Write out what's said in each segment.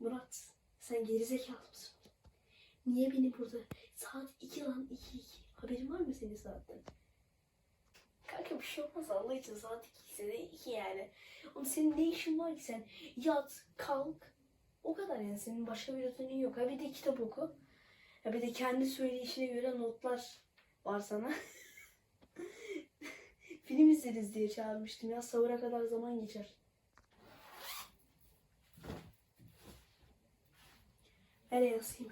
Murat sen gerizekalı mısın? Niye beni burada saat 2 lan 2 2 haberin var mı senin saatten? Kanka bir şey olmaz Allah için saat 2 ise de 2 yani. Oğlum senin ne işin var ki sen yat kalk o kadar yani senin başka bir rutenin yok. Ha bir de kitap oku. Ha bir de kendi söyleyişine göre notlar var sana. Film izleriz diye çağırmıştım ya sahura kadar zaman geçer. Nereye şunu?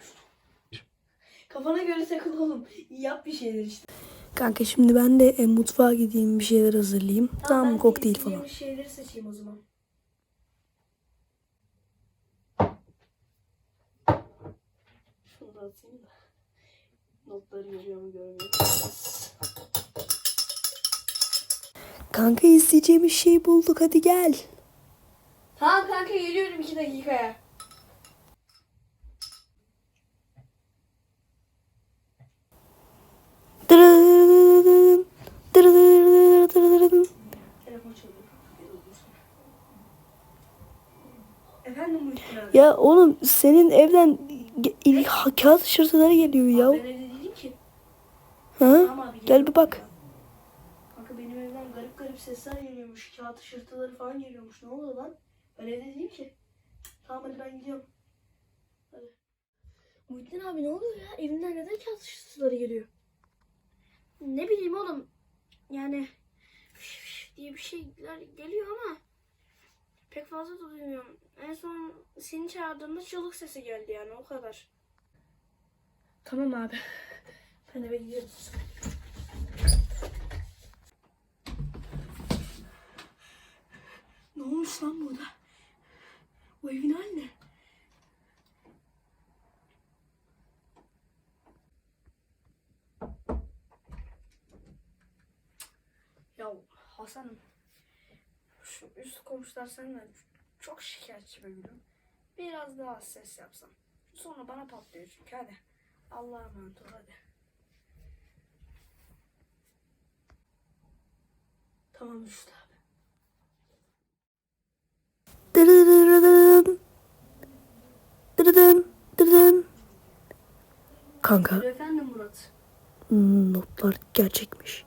Kafana göre takıl oğlum. Yap bir şeyler işte. Kanka şimdi ben de e, mutfağa gideyim bir şeyler hazırlayayım. Tamam, ben de kokteyl falan. şeyleri seçeyim o zaman. Şunu da atayım da. Notları görüyor mu görmüyor mu? Kanka isteyeceğimiz şey bulduk hadi gel. Tamam kanka geliyorum iki dakikaya. Telefon çalıyor. Efendim Muhittin abi. Ya oğlum senin evden ge- il- ha- kağıt şırtıları geliyor Abi ya. Ben evde değilim ki. Ha? Tamam abi Gel bir bak. Kanka benim evden garip garip sesler geliyormuş. Kağıt ışırtıları falan geliyormuş. Ne oluyor lan? Ben evde değilim ki. Tamam hadi ben gidiyorum. Hadi. Muhittin abi ne oluyor ya? Evinden neden kağıt ışırtıları geliyor? Ne bileyim oğlum. Diye bir şeyler geliyor ama pek fazla da duymuyorum. En son seni çağırdığımda çığlık sesi geldi yani o kadar. Tamam abi. Ben eve gidiyorum. Ne olmuş lan burada? Bu evin hali ne? Ya Hasan'ım şu üst komşular senden çok şikayetçi be gülüm. Biraz daha ses yapsam. Sonra bana patlıyor çünkü hadi. Allah'a emanet ol hadi. Tamam Üstad abi. Dırırırırırın. Dırırın, dırırın. Kanka Efendim Murat. hmm, notlar gerçekmiş.